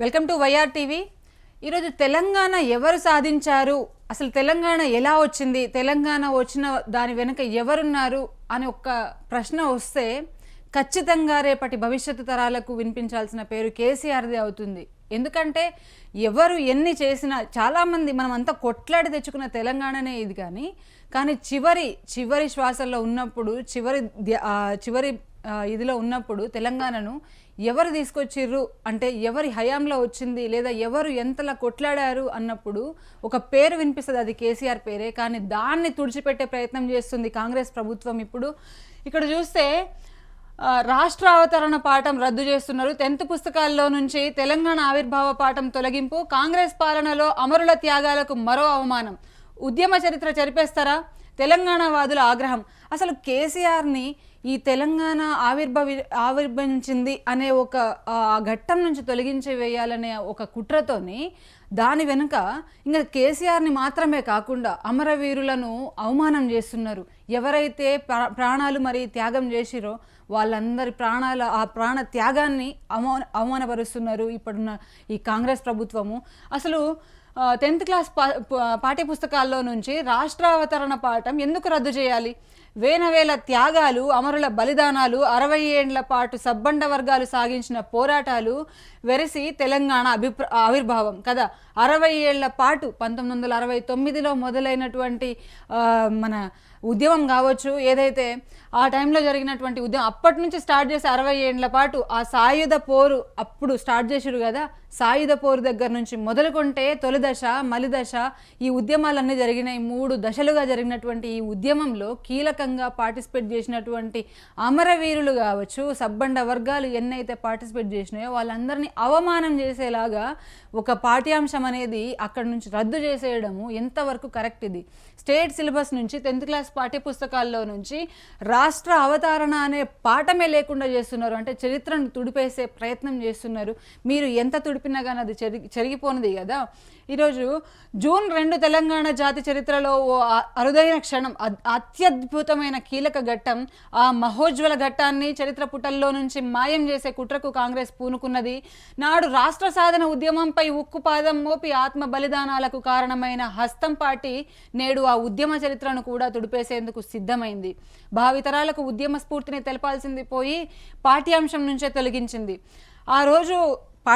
Welcome to YR TV. ఈరోజు తెలంగాణ ఎవరు సాధించారు? అసలు తెలంగాణ ఎలా వచ్చింది? తెలంగాణ వచ్చిన దాని వెనుక ఎవరున్నారు? అని ఒక ప్రశ్న వస్తే ఖచ్చితంగా రేపటి భవిష్యత్తు తరాలకు వినిపించాల్సిన పేరు కేసీఆర్దే అవుతుంది. ఎందుకంటే ఎవరు ఎన్ని చేసినా చాలామంది మనం అంతా కొట్లాడి తెచ్చుకున్న తెలంగాణనే ఇది కానీ కానీ చివరి చివరి శ్వాసల్లో ఉన్నప్పుడు చివరి చివరి ఇదిలో ఉన్నప్పుడు తెలంగాణను ఎవరు తీసుకొచ్చిర్రు? అంటే ఎవరి హయాంలో వచ్చింది? లేదా ఎవరు ఎంతలా కొట్లాడారు? అన్నప్పుడు ఒక పేరు వినిపిస్తుంది అది కేసీఆర్ పేరే. కానీ దాన్ని తుడిచిపెట్టే ప్రయత్నం చేస్తుంది కాంగ్రెస్ ప్రభుత్వం ఇప్పుడు. ఇక్కడ చూస్తే రాష్ట్ర అవతరణ పాఠం రద్దు చేస్తున్నారు. టెన్త్ పుస్తకాల్లో నుంచి తెలంగాణ ఆవిర్భావ పాఠం తొలగింపు కాంగ్రెస్ పాలనలో అమరుల త్యాగాలకు మరో అవమానం. ఉద్యమ చరిత్ర జరిపేస్తారా తెలంగాణ వాదుల ఆగ్రహం. అసలు కేసీఆర్ని ఈ తెలంగాణ ఆవిర్భవి ఆవిర్భవించింది అనే ఒక ఆ ఘట్టం నుంచి తొలగించి వేయాలనే ఒక కుట్రతోని దాని వెనుక ఇంకా కేసీఆర్ని మాత్రమే కాకుండా అమరవీరులను అవమానం చేస్తున్నారు. ఎవరైతే ప్రా- ప్రాణాలు మరి త్యాగం చేసిరో వాళ్ళందరి ప్రాణాల ఆ ప్రాణ త్యాగాన్ని అవమాన అవమానపరుస్తున్నారు ఇప్పుడున్న ఈ కాంగ్రెస్ ప్రభుత్వము. అసలు టెన్త్ క్లాస్ పా ప- పాఠ్యపుస్తకాల్లో నుంచి రాష్ట్రావతరణ పాఠం ఎందుకు రద్దు చేయాలి? వేనవేల త్యాగాలు అమరుల బలిదానాలు అరవై ఏండ్ల పాటు సబ్బండ వర్గాలు సాగించిన పోరాటాలు వెరసి తెలంగాణ అభిప్ర ఆవిర్భావం. కదా అరవై ఏళ్ళ పాటు పంతొమ్మిది వందల అరవై తొమ్మిదిలో మొదలైనటువంటి మన ఉద్యమం కావచ్చు ఏదైతే ఆ టైంలో జరిగినటువంటి ఉద్యమం అప్పటి నుంచి స్టార్ట్ చేసి అరవై ఏండ్ల పాటు ఆ సాయుధ పోరు అప్పుడు స్టార్ట్ చేసిరు కదా సాయుధ పోరు దగ్గర నుంచి మొదలుకుంటే తొలి దశ మలిదశ ఈ ఉద్యమాలన్నీ జరిగినాయి. మూడు దశలుగా జరిగినటువంటి ఈ ఉద్యమంలో కీలకంగా పార్టిసిపేట్ చేసినటువంటి అమరవీరులు కావచ్చు సబ్బండ వర్గాలు ఎన్నైతే పార్టిసిపేట్ చేసినాయో వాళ్ళందరినీ అవమానం చేసేలాగా ఒక పాఠ్యాంశం అనేది అక్కడ నుంచి రద్దు చేసేయడము ఎంతవరకు కరెక్ట్ ఇది? స్టేట్ సిలబస్ నుంచి టెన్త్ క్లాస్ పాఠ్యపుస్తకాల్లో నుంచి రాష్ట్ర అవతారణ అనే పాఠమే లేకుండా చేస్తున్నారు. అంటే చరిత్రను తుడిపేసే ప్రయత్నం చేస్తున్నారు. మీరు ఎంత తుడిపినా కానీ అది చెరిగి చెరిగిపోనిది కదా. ఈరోజు జూన్ రెండు తెలంగాణ జాతి చరిత్రలో ఓ అరుదైన క్షణం. అత్యద్భుతమైన కీలక ఘట్టం. ఆ మహోజ్వల ఘట్టాన్ని చరిత్ర పుటల్లో నుంచి మాయం చేసే కుట్రకు కాంగ్రెస్ పూనుకున్నది. నాడు రాష్ట్ర సాధన ఉద్యమంపై ఉక్కుపాదం మోపి ఆత్మ బలిదానాలకు కారణమైన హస్తం పార్టీ నేడు ఆ ఉద్యమ చరిత్రను కూడా తుడిపేసేందుకు సిద్ధమైంది. భావితరాలకు ఉద్యమ స్ఫూర్తిని తెలపాల్సింది పోయి పాఠ్యాంశం నుంచే తొలగించింది. ఆ రోజు పా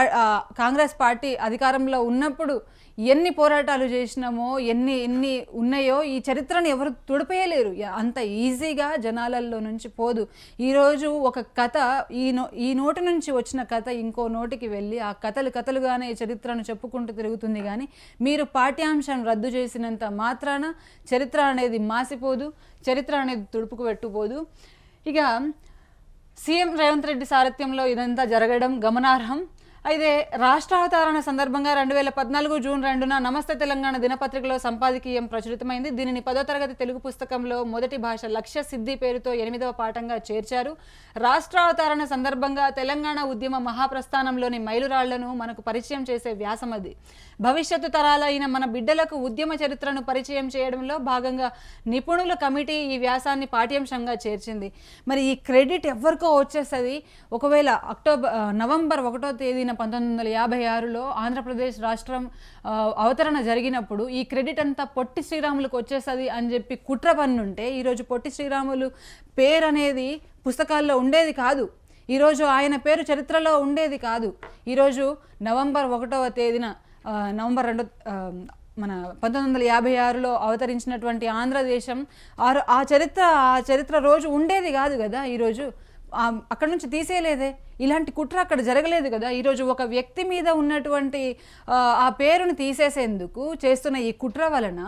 కాంగ్రెస్ పార్టీ అధికారంలో ఉన్నప్పుడు ఎన్ని పోరాటాలు చేసినామో ఎన్ని ఎన్ని ఉన్నాయో ఈ చరిత్రను ఎవరు తుడిపేయలేరు. అంత ఈజీగా జనాలల్లో నుంచి పోదు. ఈరోజు ఒక కథ ఈ నో ఈ నోటి నుంచి వచ్చిన కథ ఇంకో నోటికి వెళ్ళి ఆ కథలు కథలుగానే చరిత్రను చెప్పుకుంటూ తిరుగుతుంది కానీ మీరు పాఠ్యాంశం రద్దు చేసినంత మాత్రాన చరిత్ర అనేది మాసిపోదు చరిత్ర అనేది తుడుపుకు పెట్టుపోదు ఇక సీఎం రేవంత్ రెడ్డి సారథ్యంలో ఇదంతా జరగడం గమనార్హం. అయితే రాష్ట్రావతరణ సందర్భంగా రెండు వేల పద్నాలుగు జూన్ రెండున నమస్తే తెలంగాణ దినపత్రికలో సంపాదకీయం ప్రచురితమైంది. దీనిని పదో తరగతి తెలుగు పుస్తకంలో మొదటి భాష లక్ష్య సిద్ధి పేరుతో ఎనిమిదవ పాఠంగా చేర్చారు. రాష్ట్రావతరణ సందర్భంగా తెలంగాణ ఉద్యమ మహాప్రస్థానంలోని మైలురాళ్ళను మనకు పరిచయం చేసే వ్యాసం అది. భవిష్యత్తు తరాలైన మన బిడ్డలకు ఉద్యమ చరిత్రను పరిచయం చేయడంలో భాగంగా నిపుణుల కమిటీ ఈ వ్యాసాన్ని పాఠ్యాంశంగా చేర్చింది. మరి ఈ క్రెడిట్ ఎవరికో వచ్చేస్తుంది? ఒకవేళ అక్టోబర్ నవంబర్ ఒకటో జరిగిన పంతొమ్మిది వందల యాభై ఆరులో ఆంధ్రప్రదేశ్ రాష్ట్రం అవతరణ జరిగినప్పుడు ఈ క్రెడిట్ అంతా పొట్టి శ్రీరాములకు వచ్చేస్తుంది అని చెప్పి కుట్ర పన్నుంటే ఈరోజు పొట్టి శ్రీరాములు పేరు అనేది పుస్తకాల్లో ఉండేది కాదు. ఈరోజు ఆయన పేరు చరిత్రలో ఉండేది కాదు. ఈరోజు నవంబర్ ఒకటవ తేదీన నవంబర్ రెండు మన పంతొమ్మిది వందల యాభై ఆరులో అవతరించినటువంటి ఆంధ్రదేశం ఆ ఆ చరిత్ర ఆ చరిత్ర రోజు ఉండేది కాదు కదా ఈరోజు అక్కడ నుంచి తీసేయలేదే. ఇలాంటి కుట్ర అక్కడ జరగలేదు కదా. ఈరోజు ఒక వ్యక్తి మీద ఉన్నటువంటి ఆ, పేరును తీసేసేందుకు చేస్తున్న ఈ కుట్ర వలన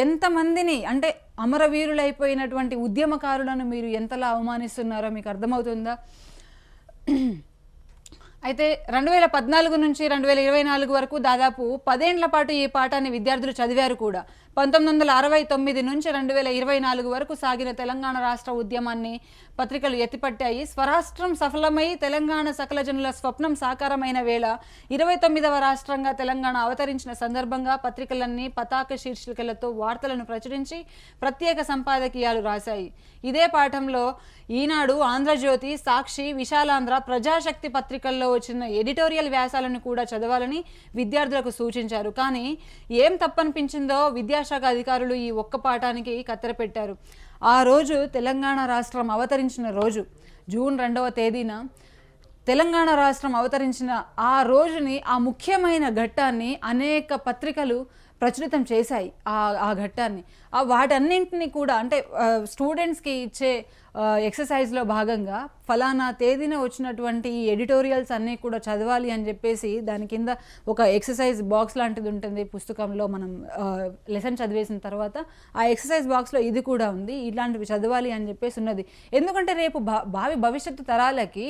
ఎంతమందిని అంటే అమరవీరులైపోయినటువంటి ఉద్యమకారులను మీరు ఎంతలా అవమానిస్తున్నారో మీకు అర్థమవుతుందా? అయితే రెండు వేల పద్నాలుగు నుంచి రెండు వేల ఇరవై నాలుగు వరకు దాదాపు పదేండ్ల పాటు ఈ పాఠాన్ని విద్యార్థులు చదివారు కూడా. పంతొమ్మిది వందల అరవై తొమ్మిది నుంచి రెండు వేల ఇరవై నాలుగు వరకు సాగిన తెలంగాణ రాష్ట్ర ఉద్యమాన్ని పత్రికలు ఎత్తిపట్టాయి. స్వరాష్ట్రం సఫలమై తెలంగాణ సకల జనుల స్వప్నం సాకారమైన వేళ ఇరవై తొమ్మిదవ రాష్ట్రంగా తెలంగాణ అవతరించిన సందర్భంగా పత్రికలన్నీ పతాక శీర్షికలతో వార్తలను ప్రచురించి ప్రత్యేక సంపాదకీయాలు రాశాయి. ఇదే పాఠంలో ఈనాడు ఆంధ్రజ్యోతి సాక్షి విశాలాంధ్ర ప్రజాశక్తి పత్రికల్లో వచ్చిన ఎడిటోరియల్ వ్యాసాలను కూడా చదవాలని విద్యార్థులకు సూచించారు. కానీ ఏం తప్పనిపించిందో విద్యాశాఖ అధికారులు ఈ ఒక్క పాఠానికి కత్తెర పెట్టారు. ఆ రోజు తెలంగాణ రాష్ట్రం అవతరించిన రోజు జూన్ రెండవ తేదీన తెలంగాణ రాష్ట్రం అవతరించిన ఆ రోజుని ఆ ముఖ్యమైన ఘట్టాన్ని అనేక పత్రికలు ప్రచురితం చేశాయి ఆ ఆ ఘట్టాన్ని. వాటన్నింటినీ కూడా అంటే స్టూడెంట్స్కి ఇచ్చే ఎక్సర్సైజ్లో భాగంగా ఫలానా తేదీన వచ్చినటువంటి ఈ ఎడిటోరియల్స్ అన్నీ కూడా చదవాలి అని చెప్పేసి దాని కింద ఒక ఎక్సర్సైజ్ బాక్స్ లాంటిది ఉంటుంది పుస్తకంలో మనం లెసన్ చదివేసిన తర్వాత ఆ ఎక్సర్సైజ్ బాక్స్లో ఇది కూడా ఉంది ఇలాంటివి చదవాలి అని చెప్పేసి ఉన్నది. ఎందుకంటే రేపు భా భావి భవిష్యత్తు తరాలకి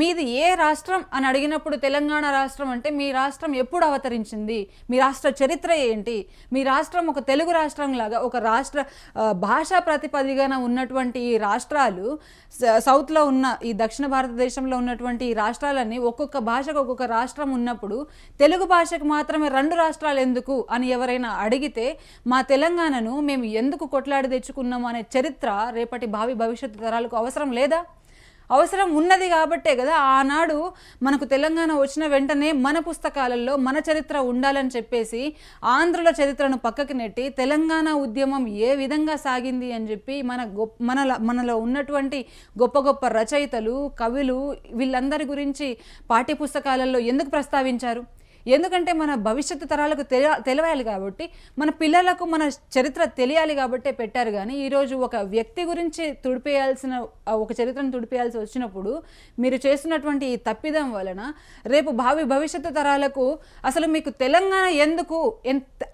మీది ఏ రాష్ట్రం అని అడిగినప్పుడు తెలంగాణ రాష్ట్రం అంటే మీ రాష్ట్రం ఎప్పుడు అవతరించింది? మీ రాష్ట్ర చరిత్ర ఏంటి? మీ రాష్ట్రం ఒక తెలుగు రాష్ట్రం లాగా ఒక రాష్ట్ర భాషా ప్రతిపదిగాన ఉన్నటువంటి ఈ రాష్ట్రాలు సౌత్లో ఉన్న ఈ దక్షిణ భారతదేశంలో ఉన్నటువంటి ఈ రాష్ట్రాలన్నీ ఒక్కొక్క భాషకు ఒక్కొక్క రాష్ట్రం ఉన్నప్పుడు తెలుగు భాషకు మాత్రమే రెండు రాష్ట్రాలు ఎందుకు అని ఎవరైనా అడిగితే మా తెలంగాణను మేము ఎందుకు కొట్లాడి తెచ్చుకున్నాము అనే చరిత్ర రేపటి భావి భవిష్యత్తు తరాలకు అవసరం లేదా? అవసరం ఉన్నది కాబట్టే కదా ఆనాడు మనకు తెలంగాణ వచ్చిన వెంటనే మన పుస్తకాలలో మన చరిత్ర ఉండాలని చెప్పేసి ఆంధ్రుల చరిత్రను పక్కకి నెట్టి తెలంగాణ ఉద్యమం ఏ విధంగా సాగింది అని చెప్పి మన గొప్ప మన మనలో ఉన్నటువంటి గొప్ప గొప్ప రచయితలు కవులు వీళ్ళందరి గురించి పాఠ్యపుస్తకాలలో ఎందుకు ప్రస్తావించారు? ఎందుకంటే మన భవిష్యత్తు తరాలకు తెలియ తెలియాలి కాబట్టి మన పిల్లలకు మన చరిత్ర తెలియాలి కాబట్టే పెట్టారు. కానీ ఈరోజు ఒక వ్యక్తి గురించి తుడిపేయాల్సిన ఒక చరిత్రను తుడిపేయాల్సి వచ్చినప్పుడు మీరు చేస్తున్నటువంటి ఈ తప్పిదం వలన రేపు భావి భవిష్యత్తు తరాలకు అసలు మీకు తెలంగాణ ఎందుకు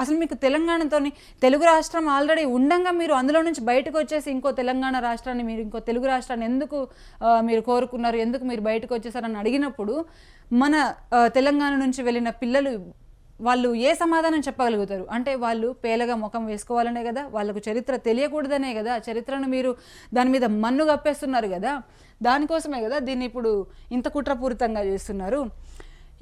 అసలు మీకు తెలంగాణతోని తెలుగు రాష్ట్రం ఆల్రెడీ ఉండగా మీరు అందులో నుంచి బయటకు వచ్చేసి ఇంకో తెలంగాణ రాష్ట్రాన్ని మీరు ఇంకో తెలుగు రాష్ట్రాన్ని ఎందుకు మీరు కోరుకున్నారు ఎందుకు మీరు బయటకు వచ్చేసారని అడిగినప్పుడు మన తెలంగాణ నుంచి వెళ్ళిన పిల్లలు వాళ్ళు ఏ సమాధానం చెప్పగలుగుతారు? అంటే వాళ్ళు పేలగా ముఖం వేసుకోవాలనే కదా వాళ్ళకు చరిత్ర తెలియకూడదనే కదా చరిత్రను మీరు దాని మీద మన్ను కప్పేస్తున్నారు కదా దానికోసమే కదా దీన్ని ఇప్పుడు ఇంత కుట్రపూరితంగా చేస్తున్నారు.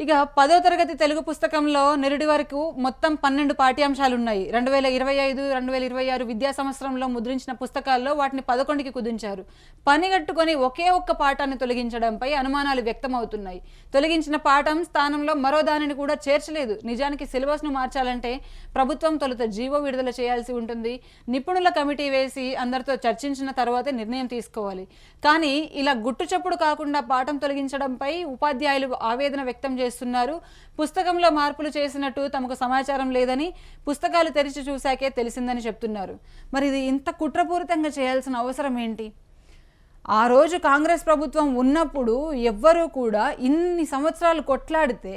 ఇక పదో తరగతి తెలుగు పుస్తకంలో నిరుడి వరకు మొత్తం పన్నెండు పాఠ్యాంశాలు ఉన్నాయి రెండు వేల ఇరవై ఐదు రెండు వేల ఇరవై ఆరు విద్యా సంవత్సరంలో ముద్రించిన పుస్తకాల్లో వాటిని పదకొండుకి కుదించారు. పనిగట్టుకొని ఒకే ఒక్క పాఠాన్ని తొలగించడంపై అనుమానాలు వ్యక్తమవుతున్నాయి. తొలగించిన పాఠం స్థానంలో మరో దానిని కూడా చేర్చలేదు. నిజానికి సిలబస్ను మార్చాలంటే ప్రభుత్వం తొలుత జీవో విడుదల చేయాల్సి ఉంటుంది. నిపుణుల కమిటీ వేసి అందరితో చర్చించిన తర్వాతే నిర్ణయం తీసుకోవాలి. కానీ ఇలా గుట్టు చప్పుడు కాకుండా పాఠం తొలగించడంపై ఉపాధ్యాయులు ఆవేదన వ్యక్తం చేస్తున్నారు. పుస్తకంలో మార్పులు చేసినట్టు తమకు సమాచారం లేదని పుస్తకాలు తెరిచి చూశాకే తెలిసిందని చెప్తున్నారు. మరి ఇది ఇంత కుట్రపూరితంగా చేయాల్సిన అవసరం ఏంటి? ఆ రోజు కాంగ్రెస్ ప్రభుత్వం ఉన్నప్పుడు ఎవ్వరూ కూడా ఇన్ని సంవత్సరాలు కొట్లాడితే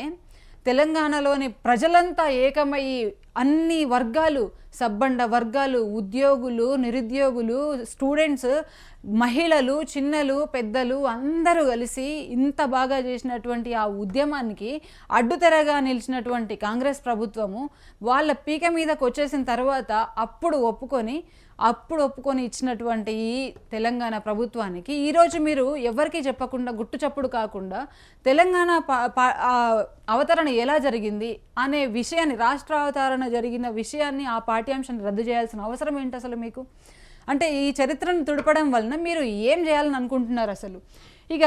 తెలంగాణలోని ప్రజలంతా ఏకమయ్యి అన్ని వర్గాలు సబ్బండ వర్గాలు ఉద్యోగులు నిరుద్యోగులు స్టూడెంట్స్ మహిళలు చిన్నలు పెద్దలు అందరూ కలిసి ఇంత బాగా చేసినటువంటి ఆ ఉద్యమానికి అడ్డుతెరగా నిలిచినటువంటి కాంగ్రెస్ ప్రభుత్వము వాళ్ళ పీక మీదకు వచ్చేసిన తర్వాత అప్పుడు ఒప్పుకొని అప్పుడు ఒప్పుకొని ఇచ్చినటువంటి ఈ తెలంగాణ ప్రభుత్వానికి ఈరోజు మీరు ఎవరికీ చెప్పకుండా గుట్టు చప్పుడు కాకుండా తెలంగాణ అవతరణ ఎలా జరిగింది అనే విషయాన్ని రాష్ట్ర అవతరణ జరిగిన విషయాన్ని ఆ పాఠ్యాంశాన్ని రద్దు చేయాల్సిన అవసరం ఏంటి అసలు మీకు? అంటే ఈ చరిత్రను తుడపడం వలన మీరు ఏం చేయాలని అనుకుంటున్నారు అసలు? ఇక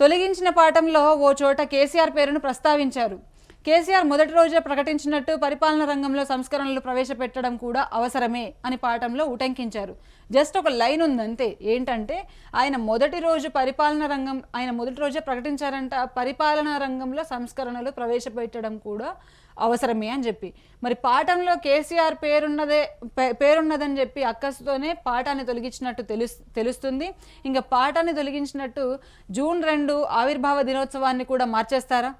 తొలగించిన పాఠంలో ఓ చోట కేసీఆర్ పేరును ప్రస్తావించారు. కేసీఆర్ మొదటి రోజే ప్రకటించినట్టు పరిపాలన రంగంలో సంస్కరణలు ప్రవేశపెట్టడం కూడా అవసరమే అని పాఠంలో ఉటంకించారు. జస్ట్ ఒక లైన్ ఉందంతే. ఏంటంటే ఆయన మొదటి రోజు పరిపాలన రంగం ఆయన మొదటి రోజే ప్రకటించారంట పరిపాలనా రంగంలో సంస్కరణలు ప్రవేశపెట్టడం కూడా అవసరమే అని చెప్పి. మరి పాఠంలో కేసీఆర్ పేరున్నదే పే- పేరున్నదని చెప్పి అక్కసుతోనే పాఠాన్ని తొలగించినట్టు తెలుసు తెలుస్తుంది. ఇంకా పాఠాన్ని తొలగించినట్టు జూన్ రెండు ఆవిర్భావ దినోత్సవాన్ని కూడా మార్చేస్తారా?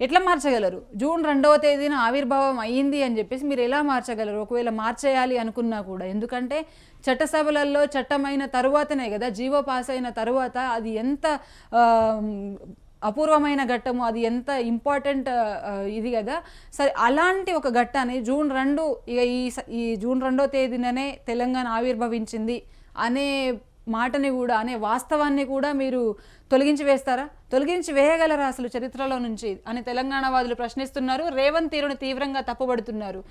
ఎట్లా మార్చగలరు? జూన్ రెండవ తేదీన ఆవిర్భావం అయ్యింది అని చెప్పేసి మీరు ఎలా మార్చగలరు? ఒకవేళ మార్చేయాలి అనుకున్నా కూడా. ఎందుకంటే చట్టసభలలో చట్టమైన తరువాతనే కదా జీవో పాస్ అయిన తరువాత అది ఎంత అపూర్వమైన ఘట్టము అది ఎంత ఇంపార్టెంట్ ఇది కదా. సరే అలాంటి ఒక ఘట్టాన్ని జూన్ రెండు ఇక ఈ స- ఈ జూన్ రెండో తేదీననే తెలంగాణ ఆవిర్భవించింది అనే మాటని కూడా అనే వాస్తవాన్ని కూడా మీరు తొలగించి వేస్తారా? తొలగించి వేయగలరా అసలు చరిత్రలో నుంచి? అని తెలంగాణ వాదులు ప్రశ్నిస్తున్నారు. రేవంత్ తీరును తీవ్రంగా తప్పుబడుతున్నారు.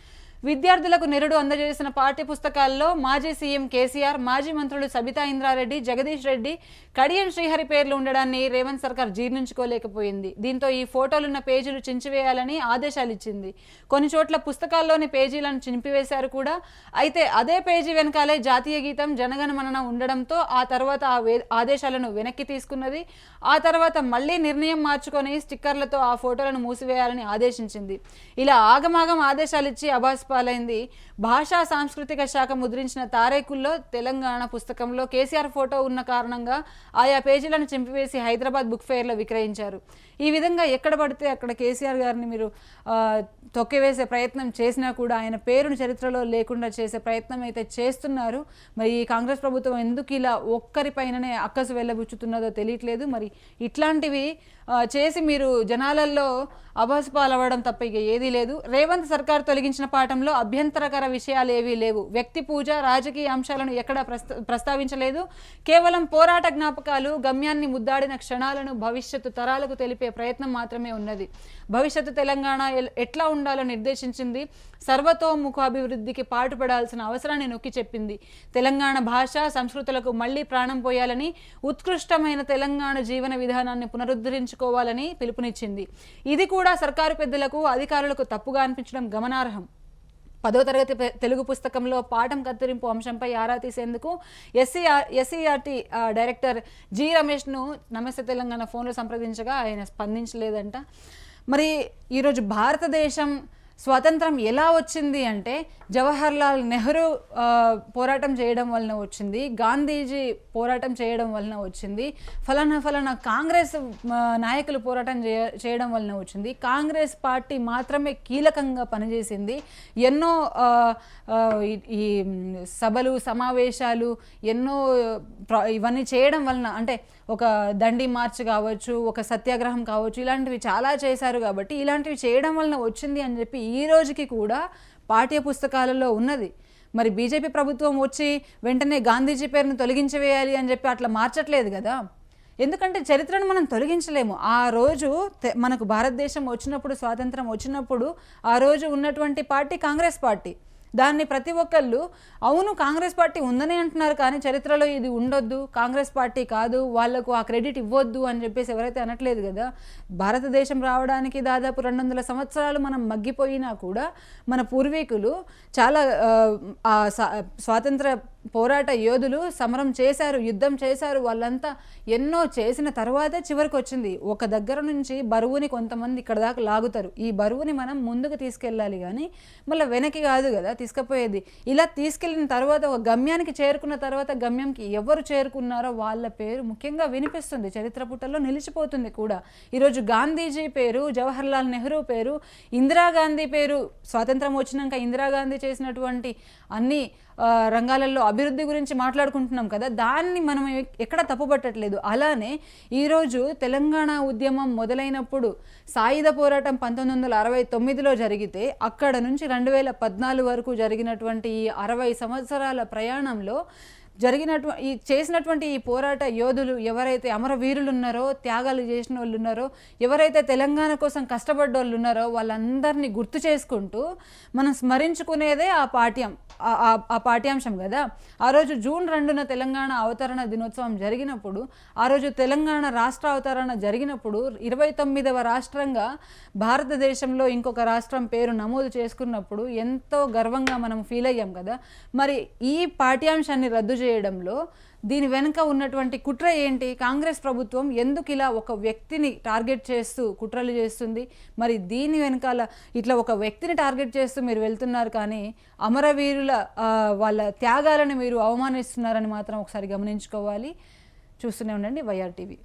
విద్యార్థులకు నిరుడు అందజేసిన పాఠ్య పుస్తకాల్లో మాజీ సీఎం కేసీఆర్ మాజీ మంత్రులు సబితా ఇంద్రారెడ్డి జగదీష్ రెడ్డి కడియం శ్రీహరి పేర్లు ఉండడాన్ని రేవంత్ సర్కార్ జీర్ణించుకోలేకపోయింది. దీంతో ఈ ఫోటోలున్న పేజీలు చించివేయాలని ఆదేశాలు ఇచ్చింది కొన్ని చోట్ల పుస్తకాల్లోని పేజీలను చింపివేశారు కూడా. అయితే అదే పేజీ వెనకాలే జాతీయ గీతం జనగణమనన ఉండడంతో ఆ తర్వాత ఆ వే- ఆదేశాలను వెనక్కి తీసుకున్నది. ఆ తర్వాత మళ్ళీ నిర్ణయం మార్చుకొని స్టిక్కర్లతో ఆ ఫోటోలను మూసివేయాలని ఆదేశించింది. ఇలా ఆగమాగం ఆదేశాలు ఇచ్చి అభాస్ పాలైంది. భాషా సాంస్కృతిక శాఖ ముద్రించిన తారేకుల్లో తెలంగాణ పుస్తకంలో కేసీఆర్ ఫోటో ఉన్న కారణంగా ఆయా పేజీలను చింపివేసి హైదరాబాద్ బుక్ ఫెయిర్లో విక్రయించారు. ఈ విధంగా ఎక్కడ పడితే అక్కడ కేసీఆర్ గారిని మీరు తొక్కివేసే ప్రయత్నం చేసినా కూడా ఆయన పేరును చరిత్రలో లేకుండా చేసే ప్రయత్నం అయితే చేస్తున్నారు. మరి ఈ కాంగ్రెస్ ప్రభుత్వం ఎందుకు ఇలా ఒక్కరిపైననే అక్కసు వెళ్ళబుచ్చుతున్నదో తెలియట్లేదు. మరి ఇట్లాంటి ఇలాంటివి చేసి మీరు జనాలల్లో అభాసు పాలవ్వడం తప్ప ఇక ఏదీ లేదు. రేవంత్ సర్కార్ తొలగించిన పాఠంలో అభ్యంతరకర విషయాలు ఏవీ లేవు. వ్యక్తి పూజ రాజకీయ అంశాలను ఎక్కడా ప్రస్తావించలేదు. కేవలం పోరాట జ్ఞాపకాలు గమ్యాన్ని ముద్దాడిన క్షణాలను భవిష్యత్తు తరాలకు తెలిపే ప్రయత్నం మాత్రమే ఉన్నది. భవిష్యత్తు తెలంగాణ ఎట్లా ఉండాలో నిర్దేశించింది సర్వతోముఖ అభివృద్ధికి పాటుపడాల్సిన అవసరాన్ని నొక్కి చెప్పింది. తెలంగాణ భాష సంస్కృతులకు మళ్ళీ ప్రాణం పోయాలని ఉత్కృష్టమైన తెలంగాణ జీవన విధానాన్ని పునరుద్ధరించుకోవాలని పిలుపునిచ్చింది. ఇది కూడా సర్కారు పెద్దలకు అధికారులకు తప్పుగా అనిపించడం గమనార్హం. పదో తరగతి తెలుగు పుస్తకంలో పాఠం కత్తిరింపు అంశంపై ఆరా తీసేందుకు ఎస్సీఆర్ ఎస్సీఆర్టీ డైరెక్టర్ జి రమేష్ను నమస్తే తెలంగాణ ఫోన్లో సంప్రదించగా ఆయన స్పందించలేదంట. మరి ఈరోజు భారతదేశం స్వాతంత్రం ఎలా వచ్చింది అంటే జవహర్లాల్ నెహ్రూ పోరాటం చేయడం వలన వచ్చింది గాంధీజీ పోరాటం చేయడం వలన వచ్చింది ఫలానా ఫలానా కాంగ్రెస్ నాయకులు పోరాటం చేయ చేయడం వలన వచ్చింది. కాంగ్రెస్ పార్టీ మాత్రమే కీలకంగా పనిచేసింది. ఎన్నో ఈ- సభలు సమావేశాలు ఎన్నో ఇవన్నీ చేయడం వలన అంటే ఒక దండి మార్చ్ కావచ్చు ఒక సత్యాగ్రహం కావచ్చు ఇలాంటివి చాలా చేశారు కాబట్టి ఇలాంటివి చేయడం వలన వచ్చింది అని చెప్పి ఈ రోజుకి కూడా పాఠ్య పుస్తకాలలో ఉన్నది. మరి బీజేపీ ప్రభుత్వం వచ్చి వెంటనే గాంధీజీ పేరును తొలగించవేయాలి అని చెప్పి అట్లా మార్చట్లేదు కదా. ఎందుకంటే చరిత్రను మనం తొలగించలేము. ఆ రోజు మనకు భారతదేశం వచ్చినప్పుడు స్వాతంత్రం వచ్చినప్పుడు ఆ రోజు ఉన్నటువంటి పార్టీ కాంగ్రెస్ పార్టీ. దాన్ని ప్రతి ఒక్కళ్ళు అవును కాంగ్రెస్ పార్టీ ఉందని అంటున్నారు కానీ చరిత్రలో ఇది ఉండొద్దు కాంగ్రెస్ పార్టీ కాదు వాళ్ళకు ఆ క్రెడిట్ ఇవ్వద్దు అని చెప్పేసి ఎవరైతే అనట్లేదు కదా భారతదేశం రావడానికి దాదాపు రెండు వందల సంవత్సరాలు మనం మగ్గిపోయినా కూడా మన పూర్వీకులు చాలా స్వాతంత్ర పోరాట యోధులు సమరం చేశారు యుద్ధం చేశారు వాళ్ళంతా ఎన్నో చేసిన తర్వాతే చివరికి వచ్చింది. ఒక దగ్గర నుంచి బరువుని కొంతమంది ఇక్కడ దాకా లాగుతారు. ఈ బరువుని మనం ముందుకు తీసుకెళ్ళాలి కానీ మళ్ళీ వెనక్కి కాదు కదా తీసుకుపోయేది. ఇలా తీసుకెళ్ళిన తర్వాత ఒక గమ్యానికి చేరుకున్న తర్వాత గమ్యంకి ఎవరు చేరుకున్నారో వాళ్ళ పేరు ముఖ్యంగా వినిపిస్తుంది. చరిత్ర పుటల్లో నిలిచిపోతుంది కూడా. ఈరోజు గాంధీజీ పేరు జవహర్లాల్ నెహ్రూ పేరు ఇందిరాగాంధీ పేరు స్వాతంత్రం వచ్చినాక ఇందిరాగాంధీ చేసినటువంటి అన్ని రంగాలలో అభివృద్ధి గురించి మాట్లాడుకుంటున్నాం కదా దాన్ని మనం ఎక్కడ తప్పుపట్టట్లేదు. అలానే ఈరోజు తెలంగాణ ఉద్యమం మొదలైనప్పుడు సాయుధ పోరాటం పంతొమ్మిది వందల అరవై తొమ్మిదిలో జరిగితే అక్కడ నుంచి రెండు వేల పద్నాలుగు వరకు జరిగినటువంటి ఈ అరవై సంవత్సరాల ప్రయాణంలో జరిగినటు ఈ చేసినటువంటి ఈ పోరాట యోధులు ఎవరైతే అమరవీరులు ఉన్నారో త్యాగాలు చేసిన వాళ్ళు ఉన్నారో ఎవరైతే తెలంగాణ కోసం కష్టపడ్డ వాళ్ళు ఉన్నారో వాళ్ళందరినీ గుర్తు చేసుకుంటూ మనం స్మరించుకునేదే ఆ పాఠ్యం ఆ- ఆ- పాఠ్యాంశం కదా ఆ రోజు జూన్ రెండున తెలంగాణ అవతరణ దినోత్సవం జరిగినప్పుడు ఆ రోజు తెలంగాణ రాష్ట్ర అవతరణ జరిగినప్పుడు ఇరవై తొమ్మిదవ రాష్ట్రంగా భారతదేశంలో ఇంకొక రాష్ట్రం పేరు నమోదు చేసుకున్నప్పుడు ఎంతో గర్వంగా మనం ఫీల్ అయ్యాం కదా మరి ఈ పాఠ్యాంశాన్ని రద్దు చేయడంలో దీని వెనుక ఉన్నటువంటి కుట్ర ఏంటి? కాంగ్రెస్ ప్రభుత్వం ఎందుకు ఇలా ఒక వ్యక్తిని టార్గెట్ చేస్తూ కుట్రలు చేస్తుంది? మరి దీని వెనకాల ఇట్లా ఒక వ్యక్తిని టార్గెట్ చేస్తూ మీరు వెళ్తున్నారు కానీ అమరవీరుల వాళ్ళ త్యాగాలను మీరు అవమానిస్తున్నారని మాత్రం ఒకసారి గమనించుకోవాలి. చూస్తూనే ఉండండి వైఆర్టీవీ